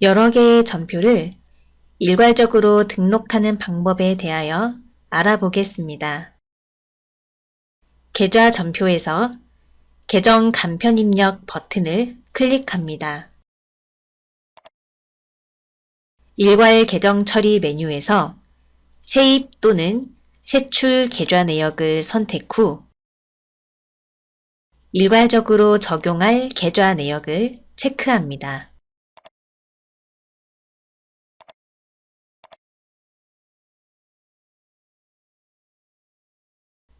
여러 개의 전표를 일괄적으로 등록하는 방법에 대하여 알아보겠습니다. 계좌 전표에서 계정 간편 입력 버튼을 클릭합니다. 일괄 계정 처리 메뉴에서 세입 또는 세출 계좌 내역을 선택 후 일괄적으로 적용할 계좌 내역을 체크합니다.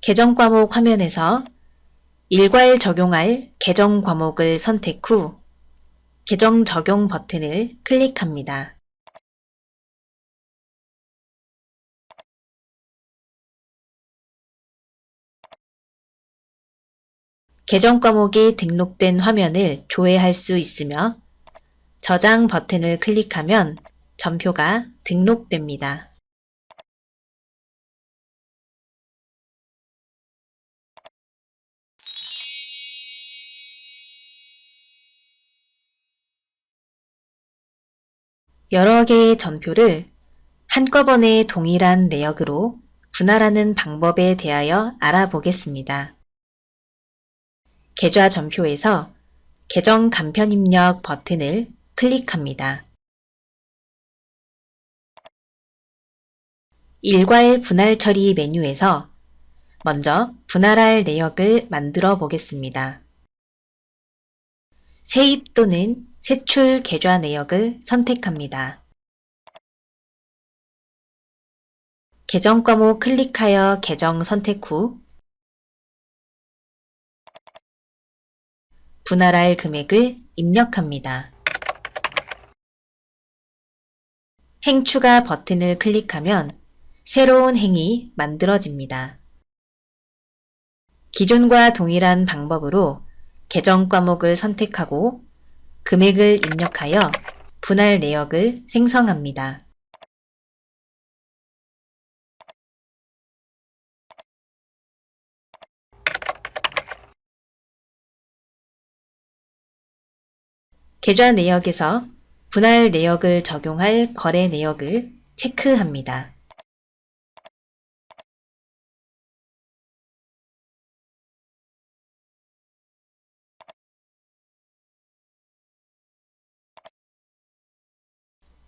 계정 과목 화면에서 일괄 적용할 계정 과목을 선택 후 계정 적용 버튼을 클릭합니다. 계정 과목이 등록된 화면을 조회할 수 있으며 저장 버튼을 클릭하면 전표가 등록됩니다. 여러 개의 전표를 한꺼번에 동일한 내역으로 분할하는 방법에 대하여 알아보겠습니다. 계좌 전표에서 계정 간편 입력 버튼을 클릭합니다. 일괄 분할 처리 메뉴에서 먼저 분할할 내역을 만들어 보겠습니다. 세입 또는 세출 계좌 내역을 선택합니다. 계정 과목 클릭하여 계정 선택 후 분할할 금액을 입력합니다. 행 추가 버튼을 클릭하면 새로운 행이 만들어집니다. 기존과 동일한 방법으로 계정 과목을 선택하고 금액을 입력하여 분할 내역을 생성합니다. 계좌 내역에서 분할 내역을 적용할 거래 내역을 체크합니다.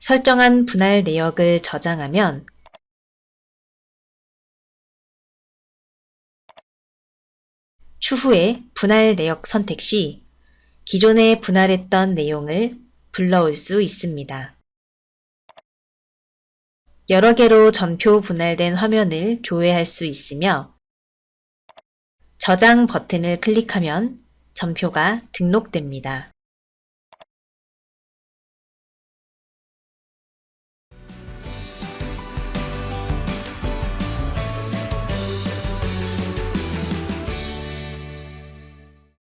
설정한 분할 내역을 저장하면 추후에 분할 내역 선택 시 기존에 분할했던 내용을 불러올 수 있습니다. 여러 개로 전표 분할된 화면을 조회할 수 있으며 저장 버튼을 클릭하면 전표가 등록됩니다.